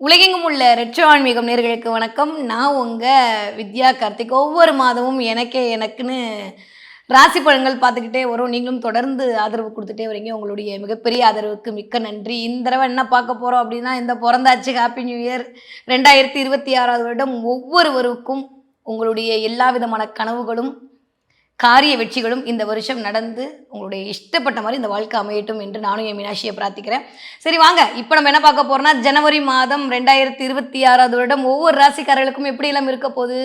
உலகெங்கும் உள்ள ரெட்ரோ ஆன்மீகம் நேர்களுக்கு வணக்கம். நான் உங்கள் வித்யா கார்த்திக். ஒவ்வொரு மாதமும் எனக்கே எனக்குன்னு ராசி பழங்கள் பார்த்துக்கிட்டே வரும். நீங்களும் தொடர்ந்து ஆதரவு கொடுத்துட்டே வரீங்க. உங்களுடைய மிகப்பெரிய ஆதரவுக்கு மிக்க நன்றி. இந்த தடவை என்ன பார்க்க போகிறோம் அப்படின்னா இந்த பிறந்தாச்சு ஹாப்பி நியூ இயர் ரெண்டாயிரத்தி இருபத்தி ஆறாவது வருடம் ஒவ்வொருவருக்கும் உங்களுடைய எல்லா விதமான கனவுகளும் காரிய வெற்றிகளும் இந்த வருஷம் நடந்து உங்களுடைய இஷ்டப்பட்ட மாதிரி இந்த வாழ்க்கை அமையட்டும் என்று நானும் என் மீனாட்சியை பிரார்த்திக்கிறேன். சரி வாங்க. இப்போ நம்ம என்ன பார்க்க போறோம்னா ஜனவரி மாதம் ரெண்டாயிரத்தி இருபத்தி ஆறாவது வருடம் ஒவ்வொரு ராசிக்காரர்களுக்கும் எப்படி எல்லாம் இருக்க போகுது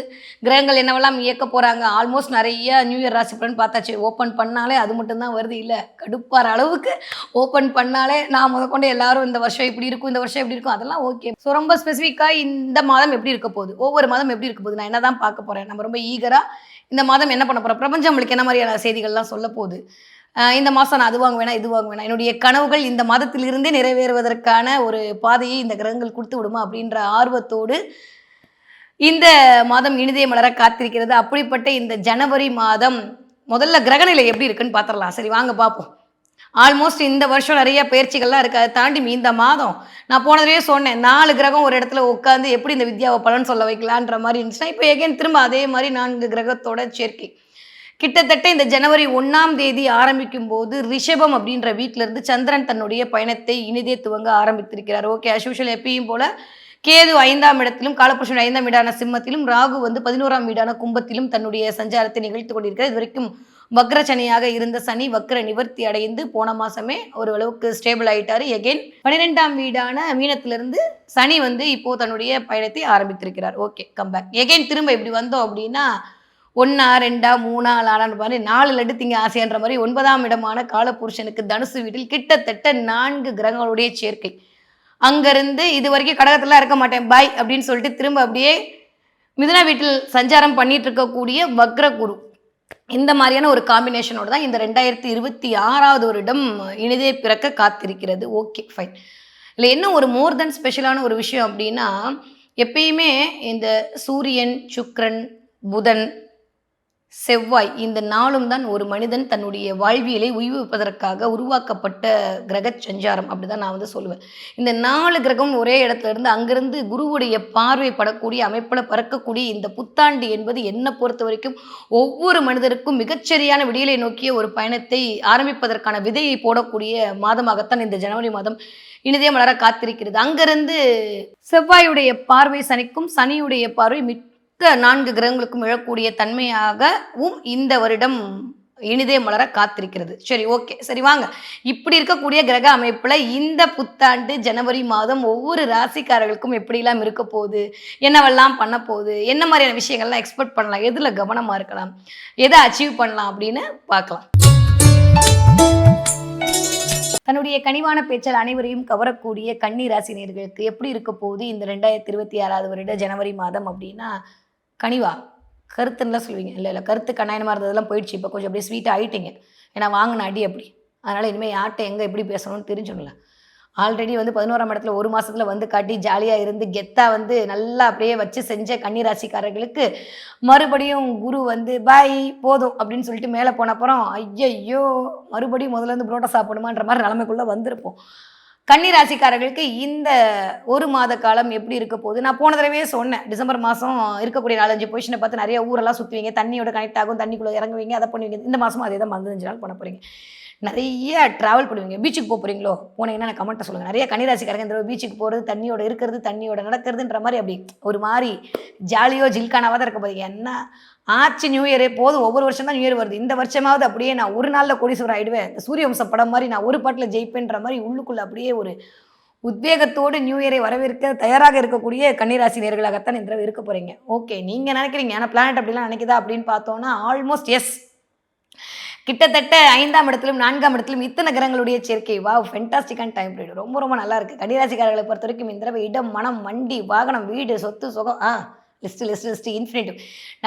கிரகங்கள் என்னவெல்லாம் இயக்க போறாங்க ஆல்மோஸ்ட் நிறைய நியூ இயர் ராசி பலன் பார்த்தாச்சு. ஓப்பன் பண்ணாலே அது மட்டும்தான் வருது. இல்லை கடுப்பார அளவுக்கு ஓப்பன் பண்ணாலே நான் முதற்கொண்டு எல்லாரும் இந்த வருஷம் இப்படி இருக்கும் இந்த வருஷம் எப்படி இருக்கும் அதெல்லாம் ஓகே ஸோ ரொம்ப ஸ்பெசிஃபிக்காக இந்த மாதம் எப்படி இருக்க போகுது? ஒவ்வொரு மாதம் எப்படி இருக்க போகுது? நான் என்ன தான் பார்க்க போகிறேன் நம்ம ரொம்ப ஈகராக இந்த மாதம் என்ன பண்ண போகிறோம் பிரபஞ்சம் நம்மளுக்கு என்ன மாதிரியான செய்திகள்லாம் சொல்ல போகுது? இந்த மாதம் நான் அது வாங்க வேணாம் இது வாங்க வேணாம் என்னுடைய கனவுகள் இந்த மாதத்திலிருந்தே நிறைவேறுவதற்கான ஒரு பாதையை இந்த கிரகங்கள் கொடுத்து விடுமா அப்படின்ற ஆர்வத்தோடு இந்த மாதம் இனிதே மலர காத்திருக்கிறது. அப்படிப்பட்ட இந்த ஜனவரி மாதம் முதல்ல கிரகநிலை எப்படி இருக்குன்னு பார்த்துடலாம். சரி வாங்க பார்ப்போம். ஆல்மோஸ்ட் இந்த வருஷம் நிறைய பயிற்சிகள்லாம் இருக்குது அதை தாண்டி இந்த மாதம் நான் போனதுலேயே சொன்னேன் நாலு கிரகம் ஒரு இடத்துல உட்காந்து எப்படி இந்த வித்யாவை பலன் சொல்ல வைக்கலான்ற மாதிரி இருந்துச்சுன்னா இப்போ எகேன் திரும்ப அதே மாதிரி நான்கு கிரகத்தோட சேர்க்கை. கிட்டத்தட்ட இந்த ஜனவரி ஒன்றாம் தேதி ஆரம்பிக்கும் போது ரிஷபம் அப்படின்ற வீட்டில இருந்து சந்திரன் தன்னுடைய பயணத்தை இனிதே துவங்க ஆரம்பித்திருக்கிறார். ஓகே அஸ்யூஷல் எப்பயும் போல கேது ஐந்தாம் இடத்திலும் காலபுருஷன் ஐந்தாம் வீடான சிம்மத்திலும் ராகு வந்து பதினோராம் வீடான கும்பத்திலும் தன்னுடைய சஞ்சாரத்தை நிகழ்த்து கொண்டிருக்கிறார். இது வரைக்கும் வக்ர சனியாக இருந்த சனி வக்ர நிவர்த்தி அடைந்து போன மாசமே ஓரளவுக்கு ஸ்டேபிள் ஆயிட்டாரு. எகைன் பன்னிரெண்டாம் வீடான மீனத்திலிருந்து சனி வந்து இப்போ தன்னுடைய பயணத்தை ஆரம்பித்திருக்கிறார். ஓகே கம்பேக் எகைன் திரும்ப இப்படி வந்தோம் அப்படின்னா ஒன்றா ரெண்டா மூணா நாலான்னு மாதிரி நாலு லட்டு திங்க ஆசைன்ற மாதிரி ஒன்பதாம் இடமான காலபுருஷனுக்கு தனுசு வீட்டில் கிட்டத்தட்ட நான்கு கிரகங்களுடைய சேர்க்கை. அங்கேருந்து இது வரைக்கும் கடகத்தில் இருக்க மாட்டேன். பாய் அப்படின்னு சொல்லிட்டு திரும்ப அப்படியே மிதுனா வீட்டில் சஞ்சாரம் பண்ணிட்டு இருக்கக்கூடிய வக்ர குரு இந்த மாதிரியான ஒரு காம்பினேஷனோட தான் இந்த ரெண்டாயிரத்தி இருபத்தி ஆறாவது வருடம் இனிதே பிறக்க காத்திருக்கிறது. ஓகே ஃபைன் இல்லை என்ன ஒரு மோர் தென் ஸ்பெஷலான ஒரு விஷயம் அப்படின்னா எப்பயுமே இந்த சூரியன் சுக்ரன் புதன் செவ்வாய் இந்த நாளும் தான் ஒரு மனிதன் தன்னுடைய வாழ்வியலை உய்விப்பதற்காக உருவாக்கப்பட்ட கிரக சஞ்சாரம் அப்படிதான் நான் வந்து சொல்லுவேன். இந்த நாலு கிரகம் ஒரே இடத்துல இருந்து அங்கிருந்து குருவுடைய பார்வை படக்கூடிய அமைப்பில் பறக்கக்கூடிய இந்த புத்தாண்டு என்பது என்னை பொறுத்த வரைக்கும் ஒவ்வொரு மனிதருக்கும் மிகச்சரியான விடியலை நோக்கிய ஒரு பயணத்தை ஆரம்பிப்பதற்கான விதையை போடக்கூடிய மாதமாகத்தான் இந்த ஜனவரி மாதம் இனிதே மலர காத்திருக்கிறது. அங்கிருந்து செவ்வாயுடைய பார்வை சனிக்கும் சனியுடைய பார்வை மிக்க நான்கு கிரகங்களுக்கும் எழக்கூடிய தன்மையாகவும் இந்த வருடம் இனிதே மலர காத்திருக்கிறது. சரி ஓகே. சரி வாங்க. இப்படி இருக்கக்கூடிய கிரக அமைப்பில் இந்த புத்தாண்டு ஜனவரி மாதம் ஒவ்வொரு ராசிக்காரர்களுக்கும் எப்படிலாம் இருக்க போகுது? என்னவெல்லாம் பண்ண போகுது? என்ன மாதிரியான விஷயங்கள்லாம் எக்ஸ்பெக்ட் பண்ணலாம்? எதில் கவனமாக இருக்கலாம்? எதை அச்சீவ் பண்ணலாம் அப்படின்னு பார்க்கலாம். தன்னுடைய கனிவான பேச்சால் அனைவரையும் கவரக்கூடிய கன்னி ராசினியர்களுக்கு எப்படி இருக்க போகுது இந்த ரெண்டாயிரத்தி இருபத்தி ஆறாவது வருட ஜனவரி மாதம் அப்படின்னா கனிவா கருத்துன்னுலாம் சொல்லுவீங்க. இல்லை இல்லை கருத்து கண்ணாயனமாக இருந்ததெல்லாம் போயிடுச்சு. இப்போ கொஞ்சம் அப்படியே ஸ்வீட்டாக ஆகிட்டீங்க ஏன்னா வாங்கின அடி அப்படி. அதனால் இனிமேல் யார்கிட்ட எங்கே எப்படி பேசணும்னு தெரிஞ்சுங்கள ஆல்ரெடி வந்து பதினோராம் இடத்துல ஒரு மாதத்தில் வந்து காட்டி ஜாலியாக இருந்து கெத்தாக வந்து நல்லா அப்படியே வச்சு செஞ்ச கன்னிராசிக்காரர்களுக்கு மறுபடியும் குரு வந்து பாய் போதும் அப்படின்னு சொல்லிட்டு மேலே போன அப்புறம் ஐயையோ மறுபடியும் முதல்ல இருந்து புரோட்டா சாப்பிடுமான்ற மாதிரி நிலமைக்குள்ளே வந்திருப்போம். கன்னி ராசிக்காரர்களுக்கு இந்த ஒரு மாத காலம் எப்படி இருக்க போகுது? நான் போன தடவையே சொன்னேன். டிசம்பர் மாதம் இருக்கக்கூடிய நாலஞ்சு பொசிஷனை பார்த்து நிறைய ஊரெல்லாம் சுற்றுவீங்க தண்ணியோட கனெக்ட் ஆகும் தண்ணிக்குள்ளே இறங்குவீங்க அதை பண்ணுவீங்க. இந்த மாதமும் அதே தான் பதினஞ்சு நாள் பண்ண போகிறீங்க நிறைய ட்ராவல் பண்ணுவீங்க. பீச்சுக்கு போக போகிறீங்களோ போனீங்கன்னா எனக்கு கமெண்ட்டை சொல்லுங்கள் நிறைய கன்னிராசிக்காரங்க இந்த பீச்சுக்கு போகிறது தண்ணியோட இருக்கிறது தண்ணியோட நடக்கிறதுன்ற மாதிரி அப்படி ஒரு மாதிரி ஜாலியோ ஜில்கானாவாக தான் இருக்க போகிறீங்க என்ன ஆச்சு நியூ இயரே போதும் ஒவ்வொரு வருஷம் தான் நியூ இயர் வருது. இந்த வருஷமாவது அப்படியே நான் ஒரு நாளில் கோடீஸ்வரர் ஆகிடுவேன் இந்த சூரிய படம் மாதிரி நான் ஒரு பாட்டில் ஜெயிப்பேன்ற மாதிரி உள்ளுக்குள்ளே அப்படியே ஒரு உத்வேகத்தோடு நியூ இயரை வரவேற்க தயாராக இருக்கக்கூடிய கன்னிராசி நேர்களாகத்தான் இந்த தடவை இருக்க போகிறீங்க ஓகே நீங்கள் நினைக்கிறீங்க ஆனால் பிளானட் அப்படிலாம் நினைக்குதா அப்படின்னு பார்த்தோன்னா ஆல்மோஸ்ட் எஸ் கிட்டத்தட்ட ஐந்தாம் இடத்திலும் நான்காம் இடத்திலும் இத்தனை கிரகங்களுடைய சேர்க்கை. வா ஃபென்டாஸ்டிக்கான டைம் பீரியட் ரொம்ப ரொம்ப நல்லா இருக்குது கன்னிராசிக்காரர்களை பொறுத்த வரைக்கும் இந்த தடவை இடம் மனம் வண்டி வாகனம் வீடு சொத்து சுகம் ஆ. லிஸ்ட்டு லிஸ்ட் லிஸ்ட் இன்ஃபினிட்டிவ்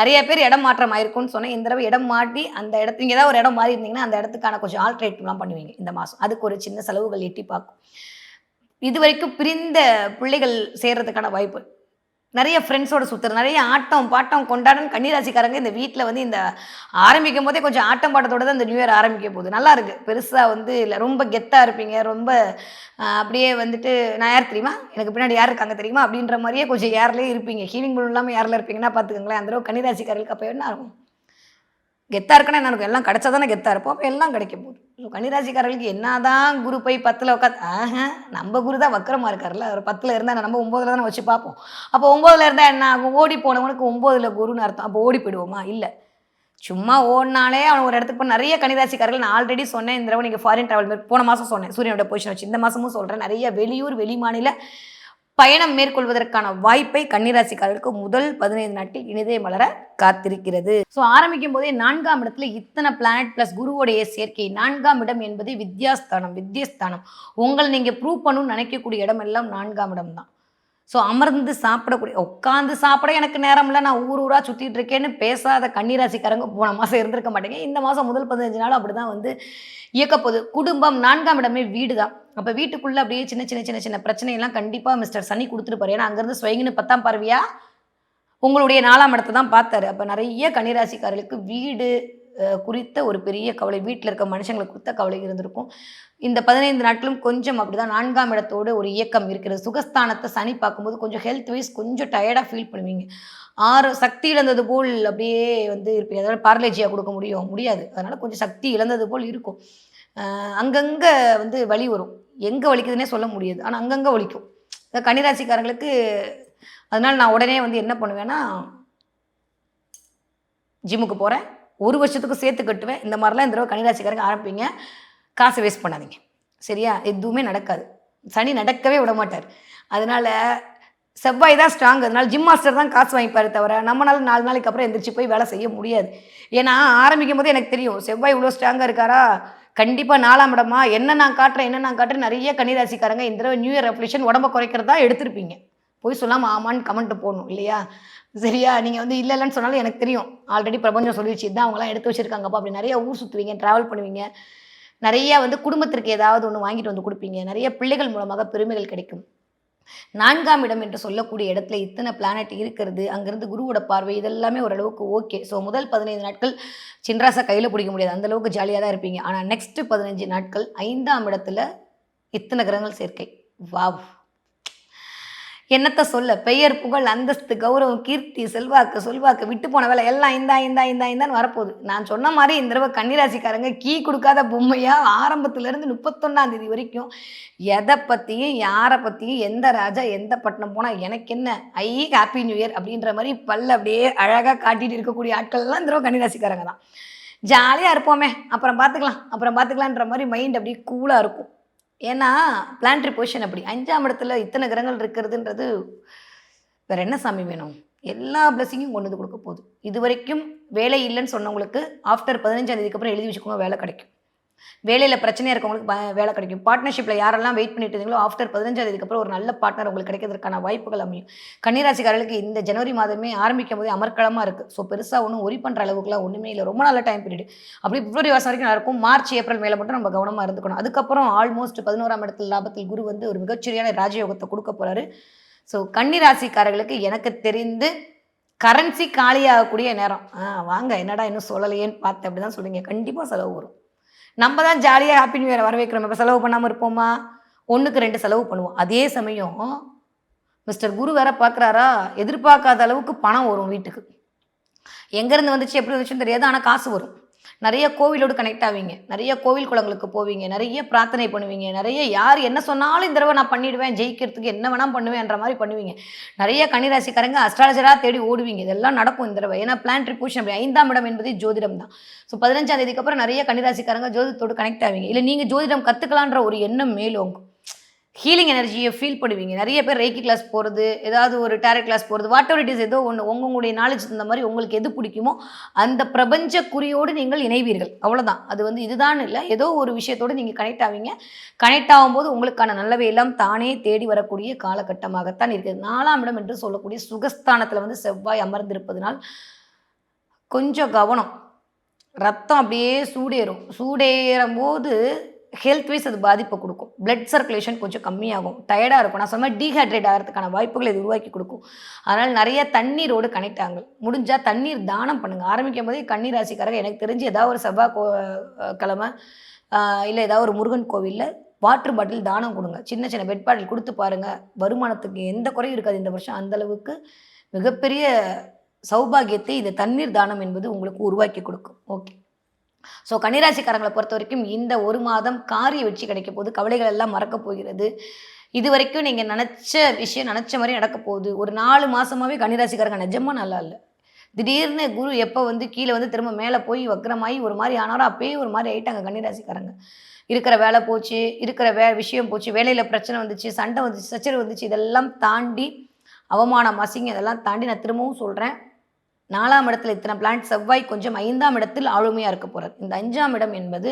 நிறைய பேர் இடம் மாற்றம் ஆயிருக்கும்னு சொன்னேன். இந்த தடவை இடம் மாட்டி அந்த இடத்து நீங்கள் ஏதாவது ஒரு இடம் மாறி இருந்தீங்கன்னா அந்த இடத்துக்கான கொஞ்சம் ஆல்ட்ரேட்லாம் பண்ணுவீங்க இந்த மாதம். அதுக்கு ஒரு சின்ன செலவுகள் எட்டி பார்க்கும். இது வரைக்கும் பிரிந்த பிள்ளைகள் சேர்றதுக்கான வாய்ப்பு நிறைய ஃப்ரெண்ட்ஸோட சுற்றுறது நிறைய ஆட்டம் பாட்டம் கொண்டாடணும் கன்னிராசிக்காரங்க இந்த வீட்டில் வந்து இந்த ஆரம்பிக்கும் போதே கொஞ்சம் ஆட்டம் பாட்டத்தோட தான் இந்த நியூ இயர் ஆரம்பிக்க போகுது. நல்லா இருக்கு. பெருசாக வந்து இல்லை ரொம்ப கெத்தாக இருப்பீங்க. ரொம்ப அப்படியே வந்துட்டு நான் யார் தெரியுமா? எனக்கு பின்னாடி யார் இருக்காங்க தெரியுமா? அப்படின்ற மாதிரியே கொஞ்சம் யார்லேயே இருப்பீங்க. ஹீலிங் பண்ண இல்லாமல் யாரில் இருப்பீங்கன்னா பார்த்துக்கோங்களேன் அந்த அளவுக்கு கன்னிராசிக்காரர்களுக்கு அப்போ என்ன இருக்கும் கெத்தாக இருக்குன்னா என்ன இருக்கும் எல்லாம் கிடச்சா தானே கெத்தாக இருப்போம். அப்போ எல்லாம் கிடைக்க போகுது. ஸோ கன்னிராசிக்காரர்களுக்கு என்னதான் குரு போய் பத்தில் உட்காந்து ஆஹா நம்ம குரு தான் வக்கரமாக இருக்கார்ல அவர் பத்தில் இருந்தால் நம்ம ஒம்போதில் தானே வச்சு பார்ப்போம். அப்போ ஒம்போதில் இருந்தால் என்ன ஆகும்? ஓடி போனவனுக்கு ஒம்போதில் குருன்னு அர்த்தம். அப்போ ஓடி போயிடுவோமா? இல்லை. சும்மா ஓடினாலே அவன் ஒரு இடத்துக்கு போய் நிறைய கன்னிராசிக்காரர்கள் நான் ஆல்ரெடி சொன்னேன் இந்த தடவை நீங்கள் ஃபாரின் ட்ராவல் போன மாதம் சொன்னேன் சூரியனோட பொசிஷன் வச்சு. இந்த மாதமும் சொல்கிறேன் நிறைய வெளியூர் வெளி மாநில பயணம் மேற்கொள்வதற்கான வாய்ப்பை கன்னிராசிக்காரர்களுக்கு முதல் பதினைந்து நாட்டில் இனிதே மலர காத்திருக்கிறது. ஸோ ஆரம்பிக்கும் போதே நான்காம் இடத்துல இத்தனை பிளானட் பிளஸ் குருவோடைய சேர்க்கை நான்காம் இடம் என்பது வித்யாஸ்தானம் வித்யஸ்தானம் உங்களை நீங்கள் ப்ரூவ் பண்ணணும்னு நினைக்கக்கூடிய இடம் எல்லாம் நான்காம் இடம் தான் ஸோ அமர்ந்து சாப்பிடக்கூடிய உட்காந்து சாப்பிட எனக்கு நேரம் இல்லை நான் ஊர் ஊராக சுற்றிட்டு இருக்கேன்னு பேசாத கன்னிராசிக்காரங்க போன மாதம் இருந்திருக்க மாட்டேங்க. இந்த மாதம் முதல் பதினஞ்சு நாள் அப்படி தான் வந்து இயக்கப்போகுது குடும்பம் நான்காம் இடமே வீடு தான் அப்போ வீட்டுக்குள்ளே அப்படியே சின்ன சின்ன சின்ன சின்ன பிரச்சனையெல்லாம் கண்டிப்பாக மிஸ்டர் சனி கொடுத்துருப்பாரு ஏன்னா அங்கேருந்து ஸ்வைங்கன்னு பத்தாம் பார்வையா? உங்களுடைய நாலாம் இடத்தை தான் பார்த்தாரு. அப்போ நிறைய கன்னிராசிக்காரர்களுக்கு வீடு குறித்த ஒரு பெரிய கவலை வீட்டில் இருக்க மனுஷங்களுக்கு குறித்த கவலை இருந்திருக்கும். இந்த பதினைந்து நாட்களும் கொஞ்சம் அப்படிதான் நான்காம் இடத்தோடு ஒரு இயக்கம் இருக்கிறது. சுகஸ்தானத்தை சனி பார்க்கும்போது கொஞ்சம் ஹெல்த் வைஸ் கொஞ்சம் டயர்டாக ஃபீல் பண்ணுவீங்க. ஆறு சக்தி இழந்தது போல் அப்படியே வந்து இருப்பீங்க. அதனால் பார்லேஜியாக கொடுக்க முடியும் முடியாது. அதனால் கொஞ்சம் சக்தி இழந்தது போல் இருக்கும். அங்கங்கே வந்து வலி வரும். எங்கே வலிக்குதுன்னே சொல்ல முடியாது. ஆனால் அங்கங்கே வலிக்கும். கன்னிராசிக்காரங்களுக்கு அதனால் நான் உடனே வந்து என்ன பண்ணுவேன்னா ஜிம்முக்கு போகிறேன் ஒரு வருஷத்துக்கு சேர்த்து கட்டுவேன். இந்த மாதிரிலாம் இந்த தடவை கன்னிராசிக்காரங்க ஆரம்பிப்பீங்க. காசை வேஸ்ட் பண்ணாதீங்க. சரியா? எதுவுமே நடக்காது. சனி நடக்கவே விட மாட்டார் அதனால செவ்வாய் தான் ஸ்ட்ராங் அதனால் ஜிம் மாஸ்டர் தான் காசு வாங்கிப்பார் தவிர நம்மளால நாலு நாளைக்கு அப்புறம் எந்திரிச்சு போய் வேலை செய்ய முடியாது. ஏன்னா ஆரம்பிக்கும் போது எனக்கு தெரியும் செவ்வாய் இவ்வளோ ஸ்ட்ராங்காக இருக்காரா? கண்டிப்பாக நாலாம் இடமா? என்ன நான் காட்டுறேன் என்ன நான் காட்டுறேன் நிறைய கன்னிராசிக்காரங்க இந்த தடவை நியூ இயர் ரெவல்யூஷன் உடம்ப குறைக்கிறதா எடுத்திருப்பீங்க. போய் சொல்லாமல் ஆமான்னு கமெண்ட் போடணும் இல்லையா? சரியா? நீங்கள் வந்து இல்லை இல்லைன்னு சொன்னாலும் எனக்கு தெரியும். ஆல்ரெடி பிரபஞ்சம் சொல்லிடுச்சு இதான் அவங்களாம் எடுத்து வச்சுருக்காங்கப்பா. அப்படி நிறைய ஊர் சுற்றுவீங்க ட்ராவல் பண்ணுவீங்க. நிறைய வந்து குடும்பத்திற்கு ஏதாவது ஒன்று வாங்கிட்டு வந்து கொடுப்பீங்க. நிறைய பிள்ளைகள் மூலமாக பெருமைகள் கிடைக்கும். நான்காம் இடம் என்று சொல்லக்கூடிய இடத்துல இத்தனை பிளானட் இருக்கிறது. அங்கிருந்து குருவோட பார்வை இதெல்லாமே ஓரளவுக்கு ஓகே ஸோ முதல் பதினைந்து நாட்கள் சின்ராசா கையில் பிடிக்க முடியாது. அந்த அளவுக்கு ஜாலியாக தான் இருப்பீங்க. ஆனால் நெக்ஸ்ட் பதினஞ்சு நாட்கள் ஐந்தாம் இடத்துல இத்தனை கிரகங்கள் சேர்க்கை. வாவ் என்னத்தை சொல்ல? பெயர் புகழ் அந்தஸ்து கௌரவம் கீர்த்தி செல்வாக்கு சொல்வாக்கு விட்டு போன வேலை எல்லாம் இந்தா இந்தா இந்தா இந்தான்னு வரப்போகுது. நான் சொன்ன மாதிரி இந்த தடவை கன்னிராசிக்காரங்க கீ கொடுக்காத பொம்மையாக ஆரம்பத்துலேருந்து முப்பத்தொன்னாம் தேதி வரைக்கும் எதை பற்றியும் யாரை பற்றியும் எந்த ராஜா எந்த பட்டணம் போனால் எனக்கு என்ன? ஐ ஹாப்பி நியூ இயர் அப்படின்ற மாதிரி பல்ல அப்படியே அழகாக காட்டிகிட்டு இருக்கக்கூடிய ஆட்கள்லாம் இந்த தடவை கன்னிராசிக்காரங்க தான். ஜாலியாக இருப்போமே. அப்புறம் பார்த்துக்கலாம். அப்புறம் பார்த்துக்கலான்ற மாதிரி மைண்ட் அப்படியே கூலாக இருக்கும். ஏன்னா பிளான்ட்ரி பொசிஷன் அப்படி அஞ்சாம் இடத்துல இத்தனை கிரகங்கள் இருக்கிறதுன்றது வேற என்ன சாமி வேணும்? எல்லா பிளஸிங்கும் கொண்டு வந்து கொடுக்க போகுது. இது வரைக்கும் வேலை இல்லைன்னு சொன்னவங்களுக்கு ஆஃப்டர் பதினஞ்சாம் தேதிக்கு அப்புறம் எழுதி வச்சுக்கோங்க வேலை கிடைக்கும். வேலையில் பிரச்சனையாக இருக்கவங்களுக்கு வேலை கிடைக்கும். பார்ட்னர்ஷிப்பில் யாரெல்லாம் வெயிட் பண்ணிட்டு இருந்தீங்களோ ஆஃப்டர் பதினஞ்சாம் தேதிக்கு அப்புறம் ஒரு நல்ல பார்ட்னர் உங்களுக்கு கிடைக்கிறதுக்கான வாய்ப்புகள் அமையும். கன்னிராசிக்காரர்களுக்கு இந்த ஜனவரி மாதமே ஆரம்பிக்கும் போதே அமர்க்களமாக இருக்குது ஸோ பெருசாக ஒன்றும் ஒரி பண்ணுற அளவுக்குலாம் ஒன்றுமே இல்லை. ரொம்ப நல்ல டைம் பீரியட் அப்படி பிப்ரவரி வருஷம் வரைக்கும் இருக்கும் மார்ச் ஏப்ரல் மேலே மட்டும் நம்ம கவனமாக இருந்துக்கணும். அதுக்கப்புறம் ஆல்மோஸ்ட் பதினோராம் இடத்துல லாபத்தில் குரு வந்து ஒரு மிகச்சரியான ராஜயோகத்தை கொடுக்க போகிறாரு ஸோ கன்னிராசிக்காரர்களுக்கு எனக்கு தெரிந்து கரன்சி காலியாகக்கூடிய நேரம். ஆ வாங்க என்னடா இன்னும் சொல்லலையேன்னு பார்த்து அப்படி தான் சொல்லுங்க கண்டிப்பாக செலவு வரும். நம்ம தான் ஜாலியாக ஹாப்பி நியூ இயர் வர வைக்கிறோம் இப்போ செலவு பண்ணாமல் இருப்போமா? ஒன்றுக்கு ரெண்டு செலவு பண்ணுவோம். அதே சமயம் மிஸ்டர் குரு வேற பார்க்குறாரா எதிர்பார்க்காத அளவுக்கு பணம் வரும் வீட்டுக்கு. எங்கேருந்து வந்துச்சு எப்படி வந்துச்சுன்னு தெரியாது ஆனால் காசு வரும். நிறைய கோவிலோடு கனெக்ட் ஆவீங்க. நிறைய கோவில் குளங்களுக்கு போவீங்க. நிறைய பிரார்த்தனை பண்ணுவீங்க. நிறைய யார் என்ன சொன்னாலும் இந்த தடவை நான் பண்ணிடுவேன் ஜெயிக்கிறதுக்கு என்ன வேணால் பண்ணுவேன்ற மாதிரி பண்ணுவீங்க. நிறைய கன்னிராசிக்காரங்க அஸ்ட்ராலஜராக தேடி ஓடுவீங்க. இதெல்லாம் நடக்கும் இந்த தடவை. ஏன்னா பிளான் ட்ரிபூஷன் அப்படி ஐந்தாம் இடம் என்பது ஜோதிடம் தான். ஸோ பதினஞ்சாம் தேதிக்கு அப்புறம் நிறைய கன்னிராசிக்காரங்க ஜோதிடத்தோடு கனெக்ட் ஆவீங்க. இல்லை நீங்கள் ஜோதிடம் கற்றுக்கலான்ற ஒரு எண்ணம் மேலோங்கும். ஹீலிங் எனர்ஜியை ஃபீல் பண்ணுவீங்க. நிறைய பேர் ரேக்கி கிளாஸ் போகிறது ஏதாவது ஒரு டேரட் கிளாஸ் போகிறது வாட் எவர் இட் இஸ் ஏதோ ஒன்று உங்களுடைய நாலேஜ் இந்த மாதிரி உங்களுக்கு எது பிடிக்குமோ அந்த பிரபஞ்ச குறியோடு நீங்கள் இணைவீர்கள். அவ்வளோதான் அது வந்து இதுதான் இல்லை. ஏதோ ஒரு விஷயத்தோடு நீங்கள் கனெக்ட் ஆவீங்க. கனெக்ட் ஆகும்போது உங்களுக்கான நல்லவை எல்லாம் தானே தேடி வரக்கூடிய காலகட்டமாகத்தான் இருக்குது நாலாம் இடம் என்று சொல்லக்கூடிய சுகஸ்தானத்தில் வந்து செவ்வாய் அமர்ந்திருப்பதனால் கொஞ்சம் கவனம். ரத்தம் அப்படியே சூடேறும். சூடேறும் போது ஹெல்த் வைஸ் அது பாதிப்பை கொடுக்கும். பிளட் சர்க்குலேஷன் கொஞ்சம் கம்மியாகும். டயர்டாக இருக்கும். நான் சொன்ன டீஹைட்ரேட் ஆகிறதுக்கான வாய்ப்புகளை இது உருவாக்கி கொடுக்கும். அதனால் நிறைய தண்ணீரோடு கனெக்ட் ஆகுங்க முடிஞ்சால் தண்ணீர் தானம் பண்ணுங்கள் ஆரம்பிக்கும் போதே கண்ணீர் ராசிக்காரங்க எனக்கு தெரிஞ்சு ஏதாவது ஒரு செவ்வாய் கோ கிழமை இல்லை ஏதாவது ஒரு முருகன் கோவிலில் வாட்டர் பாட்டில் தானம் கொடுங்க. சின்ன சின்ன பெட் பாட்டில் கொடுத்து பாருங்கள் வருமானத்துக்கு எந்த குறையும் இருக்காது இந்த வருஷம். அந்த அளவுக்கு மிகப்பெரிய சௌபாகியத்தை இந்த தண்ணீர் தானம் என்பது உங்களுக்கு உருவாக்கி கொடுக்கும். ஓகே ஸோ கன்னிராசிக்காரங்களை பொறுத்த வரைக்கும் இந்த ஒரு மாதம் காரிய வெற்றி கிடைக்க போகுது. கவலைகள் எல்லாம் மறக்க போகிறது. இது வரைக்கும் நீங்கள் நினச்ச விஷயம் நினச்ச மாதிரி நடக்க போகுது. ஒரு நாலு மாதமாகவே கன்னிராசிக்காரங்க நிஜமாக நல்லா இல்லை. திடீர்னு குரு எப்போ வந்து கீழே வந்து திரும்ப மேலே போய் வக்கரமாகி ஒரு மாதிரி ஆனாரோ அப்பயே ஒரு மாதிரி ஆயிட்டாங்க கன்னிராசிக்காரங்க. இருக்கிற வேலை போச்சு இருக்கிற வே விஷயம் போச்சு வேலையில் பிரச்சனை வந்துச்சு சண்டை வந்துச்சு சச்சரவு வந்துச்சு இதெல்லாம் தாண்டி அவமானம் அசிங்க இதெல்லாம் தாண்டி நான் திரும்பவும் சொல்கிறேன் நாலாம் இடத்துல இத்தனை பிளான்ட் செவ்வாய் கொஞ்சம் ஐந்தாம் இடத்தில் ஆளுமையாக இருக்க போகிறார் இந்த அஞ்சாம் இடம் என்பது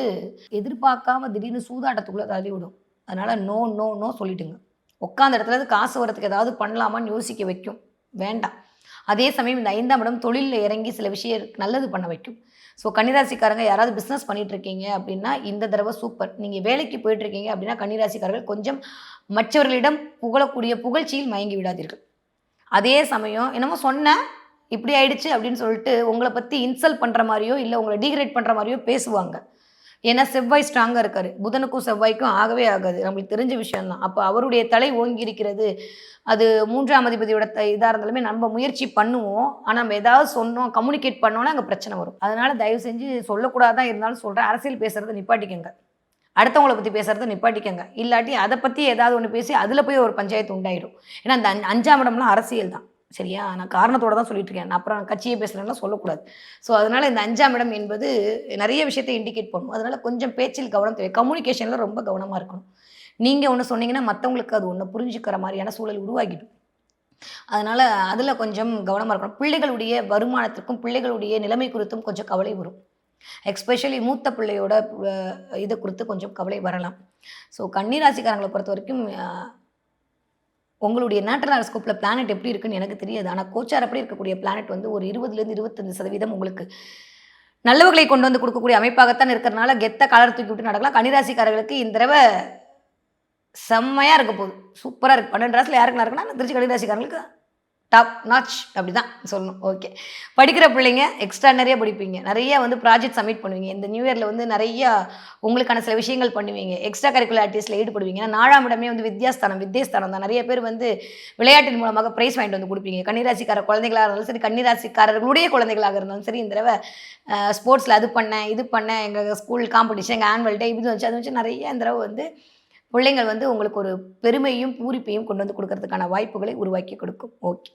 எதிர்பார்க்காம திடீர்னு சூதாட்டத்துக்குள்ளே தள்ளி விடும். அதனால் நோ நோ நோ சொல்லிட்டுங்க உட்காந்த இடத்துல காசு வரத்துக்கு ஏதாவது பண்ணலாமான்னு யோசிக்க வைக்கும். வேண்டாம். அதே சமயம் இந்த ஐந்தாம் இடம் தொழிலில் இறங்கி சில விஷயம் நல்லது பண்ண வைக்கும். ஸோ கன்னிராசிக்காரங்க யாராவது பிஸ்னஸ் பண்ணிட்டு இருக்கீங்க அப்படின்னா இந்த தடவை சூப்பர் நீங்கள் வேலைக்கு போயிட்டுருக்கீங்க அப்படின்னா கன்னிராசிக்காரர்கள் கொஞ்சம் மற்றவர்களிடம் புகழக்கூடிய புகழ்ச்சியில் மயங்கி விடாதீர்கள். அதே சமயம் என்னமோ சொன்னேன் இப்படி ஆயிடுச்சு அப்படின்னு சொல்லிட்டு உங்களை பற்றி இன்சல்ட் பண்ணுற மாதிரியோ இல்லை உங்களை டீக்ரேட் பண்ணுற மாதிரியோ பேசுவாங்க. ஏன்னா செவ்வாய் ஸ்ட்ராங்காக இருக்காரு. புதனுக்கும் செவ்வாய்க்கும் ஆகவே ஆகாது. நம்மளுக்கு தெரிஞ்ச விஷயம்தான். அப்போ அவருடைய தலை ஓங்கி இருக்கிறது அது மூன்றாம் அதிபதியோட இதாக இருந்தாலுமே நம்ம முயற்சி பண்ணுவோம். ஆனால் நம்ம ஏதாவது சொன்னோம் கம்யூனிகேட் பண்ணோன்னா அங்கே பிரச்சனை வரும். அதனால தயவு செஞ்சு சொல்லக்கூடாதான் இருந்தாலும் சொல்கிறேன் அரசியல் பேசுகிறத நிப்பாட்டிக்கங்க. அடுத்தவங்களை பற்றி பேசுகிறத நிப்பாட்டிக்கங்க. இல்லாட்டி அதை பற்றி ஏதாவது ஒன்று பேசி அதில் போய் ஒரு பஞ்சாயத்து உண்டாயிடும். ஏன்னா அந்த அஞ்சாம் இடம்லாம் அரசியல் தான் சரியா? நான் காரணத்தோட தான் சொல்லிட்டு இருக்கேன் நான் அப்புறம் கட்சியை பேசுகிறேன்னா சொல்லக்கூடாது. ஸோ அதனால் இந்த அஞ்சாம் இடம் என்பது நிறைய விஷயத்தை இண்டிகேட் பண்ணும். அதனால் கொஞ்சம் பேச்சில் கவனம் தேவை. கம்யூனிகேஷனில் ரொம்ப கவனமாக இருக்கணும். நீங்கள் ஒன்று சொன்னீங்கன்னா மற்றவங்களுக்கு அது ஒன்று புரிஞ்சுக்கிற மாதிரியான சூழல் உருவாகிடும். அதனால் அதில் கொஞ்சம் கவனமாக இருக்கணும். பிள்ளைகளுடைய வருமானத்திற்கும் பிள்ளைகளுடைய நிலைமை குறித்தும் கொஞ்சம் கவலை வரும். எக்ஸ்பெஷலி மூத்த பிள்ளையோட இதை குறித்து கொஞ்சம் கவலை வரலாம். ஸோ கன்னிராசிக்காரங்களை பொறுத்த வரைக்கும் உங்களுடைய நேட்டல் ஸ்கோப்பில் பிளானட் எப்படி இருக்குன்னு எனக்கு தெரியாது. ஆனால் கோச்சார் அப்படி இருக்கக்கூடிய பிளானட் வந்து ஒரு இருபதுலேருந்து இருபத்தஞ்சு சதவீதம் உங்களுக்கு நல்லவர்களை கொண்டு வந்து கொடுக்கக்கூடிய அமைப்பாகத்தான் இருக்கிறனால கெத்த கலர் தூக்கி விட்டு நடக்கலாம். கன்னிராசிக்காரர்களுக்கு இந்த தடவை செம்மையாக இருக்க போகுது. சூப்பராக இருக்குது பன்னெண்டு ராசியில் யாருக்கெல்லாம் இருக்குன்னா திருச்சி கன்னிராசிக்காரங்களுக்கு டாப் நாச் அப்படி தான் சொல்லணும். ஓகே படிக்கிற பிள்ளைங்க எக்ஸ்ட்ரா நிறைய படிப்பீங்க. நிறைய வந்து ப்ராஜெக்ட் சப்மிட் பண்ணுவீங்க. இந்த நியூ இயரில் வந்து நிறைய உங்களுக்கான சில விஷயங்கள் பண்ணுவீங்க. எக்ஸ்ட்ரா கரிக்குலர் ஆக்டிவிஸில் ஈடுபடுவீங்க. ஏன்னா நாலாம் இடமே வந்து வித்யாஸ்தானம் வித்யாஸ்தானம் தான். நிறைய பேர் வந்து விளையாட்டின் மூலமாக ப்ரைஸ் வாங்கிட்டு வந்து கொடுப்பீங்க. கன்னிராசிக்கார குழந்தைகளாக இருந்தாலும் சரி கன்னிராசிக்காரர்களுடைய குழந்தைகளாக இருந்தாலும் சரி இந்த தடவை ஸ்போர்ட்ஸில் அது பண்ணேன் இது பண்ணேன். எங்கள் ஸ்கூல் காம்படிஷன் எங்கள் ஆனுவல் டே இது வச்சு அது வச்சு நிறைய இந்த தடவை வந்து பிள்ளைங்கள் வந்து உங்களுக்கு ஒரு பெருமையும் பூரிப்பையும் கொண்டு வந்து கொடுக்கறதுக்கான வாய்ப்புகளை உருவாக்கி கொடுக்கும். ஓகே.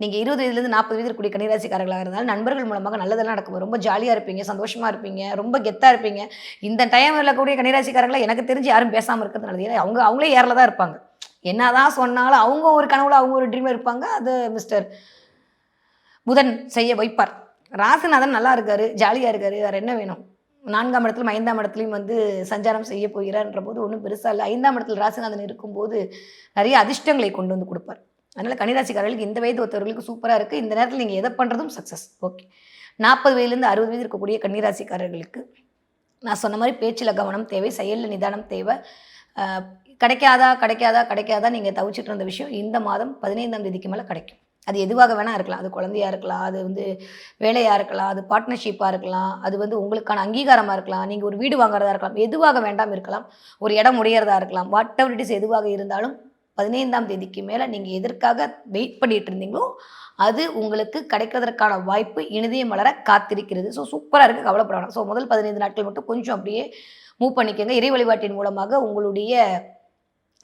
நீங்கள் இருபது வயதுலேருந்து நாற்பது வயது இருக்கக்கூடிய கன்னிராசிக்காரர்களாக இருந்தாலும் நண்பர்கள் மூலமாக நல்லதெல்லாம் நடக்கும். ரொம்ப ஜாலியாக இருப்பீங்க சந்தோஷமாக இருப்பீங்க ரொம்ப கெத்தாக இருப்பீங்க. இந்த டைம் இருக்கக்கூடிய கன்னிராசிக்காரங்களை எனக்கு தெரிஞ்சு யாரும் பேசாமல் இருக்கிறது நல்லது அவங்க அவங்களே ஏரில் தான் இருப்பாங்க. என்னதான் சொன்னாலும் அவங்க ஒரு கனவுல அவங்க ஒரு ட்ரீமில் இருப்பாங்க. அது மிஸ்டர் புதன் செய்ய வைப்பார். ராசிநாதன் நல்லா இருக்காரு ஜாலியாக இருக்காரு. வேறு என்ன வேணும்? நான்காம் இடத்துலையும் ஐந்தாம் இடத்துலையும் வந்து சஞ்சாரம் செய்ய போகிறார்ன்ற போது ஒன்றும் பெருசாக இல்லை. ஐந்தாம் இடத்துல ராசிநாதன் இருக்கும்போது நிறைய அதிர்ஷ்டங்களை கொண்டு வந்து கொடுப்பார். அதனால் கன்னிராசிக்காரர்களுக்கு இந்த வயது ஒருத்தவர்களுக்கு சூப்பராக இருக்குது இந்த நேரத்தில் நீங்கள் எதை பண்ணுறதும் சக்ஸஸ் ஓகே நாற்பது வயதுலேருந்து அறுபது வயது இருக்கக்கூடிய கன்னிராசிக்காரர்களுக்கு நான் சொன்ன மாதிரி பேச்சில் கவனம் தேவை செயலில் நிதானம் தேவை. கிடைக்காதா கிடைக்காதா கிடைக்காதா நீங்கள் தவிச்சிட்டு இருந்த விஷயம் இந்த மாதம் பதினைந்தாம் தேதிக்கு மேலே கிடைக்கும். அது எதுவாக வேணால் இருக்கலாம். அது குழந்தையாக இருக்கலாம் அது வந்து வேலையாக இருக்கலாம் அது பார்ட்னர்ஷிப்பாக இருக்கலாம் அது வந்து உங்களுக்கான அங்கீகாரமாக இருக்கலாம் நீங்கள் ஒரு வீடு வாங்குறதா இருக்கலாம் எதுவாக வேண்டாம் இருக்கலாம் ஒரு இடம் உடையிறதா இருக்கலாம் வாட் எவர் இட் இஸ் எதுவாக இருந்தாலும் பதினைந்தாம் தேதிக்கு மேலே நீங்கள் எதற்காக வெயிட் பண்ணிட்டு இருந்தீங்களோ அது உங்களுக்கு கிடைக்கிறதற்கான வாய்ப்பு இனிதையும் மலர காத்திருக்கிறது. ஸோ சூப்பராக இருக்குது கவலைப்பட வேணாம். ஸோ முதல் பதினைந்து நாட்கள் மட்டும் கொஞ்சம் அப்படியே மூவ் பண்ணிக்கோங்க. இறை வழிபாட்டின் மூலமாக உங்களுடைய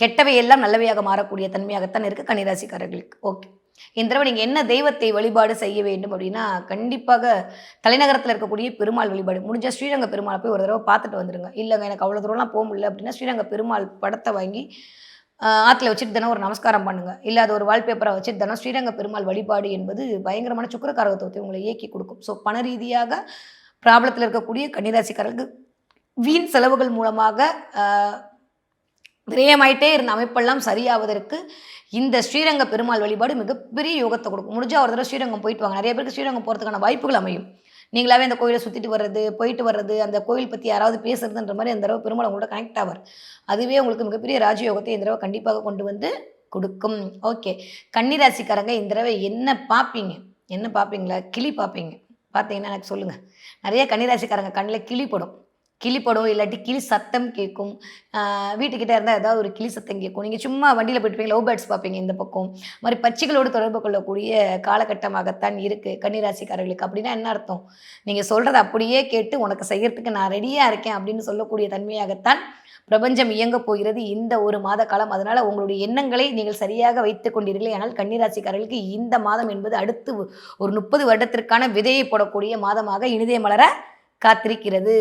கெட்டவையெல்லாம் நல்லவையாக மாறக்கூடிய தன்மையாகத்தான் இருக்குது கன்னிராசிக்காரர்களுக்கு. ஓகே இந்த தடவை நீங்கள் என்ன தெய்வத்தை வழிபாடு செய்ய வேண்டும் அப்படின்னா கண்டிப்பாக தலைநகரத்தில் இருக்கக்கூடிய பெருமாள் வழிபாடு. முடிஞ்சால் ஸ்ரீரங்க பெருமாளை போய் ஒரு தடவை பார்த்துட்டு வந்துடுங்க இல்லைங்க எனக்கு அவ்வளோ தூரம்லாம் போக முடியல அப்படின்னா ஸ்ரீரங்க பெருமாள் படத்தை வாங்கி ஆற்றுல வச்சுட்டு தினம் ஒரு நமஸ்காரம் பண்ணுங்க. இல்லை அது ஒரு வால்பேப்பரை வச்சுட்டு தினம் ஸ்ரீரங்க பெருமாள் வழிபாடு என்பது பயங்கரமான சுக்கரகாரகத்துவத்தை உங்களை இயக்கி கொடுக்கும். ஸோ பண ரீதியாக ப்ராப்ளத்தில் இருக்கக்கூடிய கன்னிராசிக்காரர்களுக்கு வீண் செலவுகள் மூலமாக விரயமாயிட்டே இருந்த அமைப்பெல்லாம் சரியாவதற்கு இந்த ஸ்ரீரங்க பெருமாள் வழிபாடு மிகப்பெரிய யோகத்தை கொடுக்கும். முடிஞ்சால் ஒரு தடவை ஸ்ரீரங்கம் போயிட்டு வாங்க. நிறைய பேருக்கு ஸ்ரீரங்கம் போகிறதுக்கான வாய்ப்புகள் அமையும். நீங்களாவே அந்த கோயிலை சுற்றிட்டு வர்றது போயிட்டு வர்றது அந்த கோயில் பற்றி யாராவது பேசுறதுன்ற மாதிரி அந்த தடவை பெருமாள் உங்களோட கனெக்ட் ஆவார். அதுவே உங்களுக்கு மிகப்பெரிய ராஜயோகத்தை இந்த தடவை கண்டிப்பாக கொண்டு வந்து கொடுக்கும். ஓகே. கன்னிராசிக்காரங்க இந்த தடவை என்ன பார்ப்பீங்க என்ன பார்ப்பீங்களா கிளி பார்ப்பீங்க பார்த்தீங்கன்னா எனக்கு சொல்லுங்கள் நிறைய கன்னிராசிக்காரங்க கண்ணில் கிளி படும். கிளிப்படும் இல்லாட்டி கிளி சத்தம் கேட்கும் வீட்டுக்கிட்டே வீட்டுக்கிட்ட இருந்தால் ஏதாவது ஒரு கிளி சத்தம் கேட்கும் நீங்கள் சும்மா வண்டியில் போயிட்டு லவ் பேர்ட்ஸ் பார்ப்பீங்க இந்த பக்கம். மாதிரி பச்சைகளோடு தொடர்பு கொள்ளக்கூடிய காலகட்டமாகத்தான் இருக்குது கன்னிராசிக்காரர்களுக்கு. அப்படின்னா என்ன அர்த்தம்? நீங்கள் சொல்கிறத அப்படியே கேட்டு உனக்கு செய்கிறதுக்கு நான் ரெடியாக இருக்கேன் அப்படின்னு சொல்லக்கூடிய தன்மையாகத்தான் பிரபஞ்சம் இயங்க போகிறது இந்த ஒரு மாத காலம். அதனால் உங்களுடைய எண்ணங்களை நீங்கள் சரியாக வைத்துக் கொண்டீர்களே. ஆனால் கன்னிராசிக்காரர்களுக்கு இந்த மாதம் என்பது அடுத்து ஒரு முப்பது வருடத்திற்கான விதையை போடக்கூடிய மாதமாக இனிதே மலர காத்திருக்கிறது.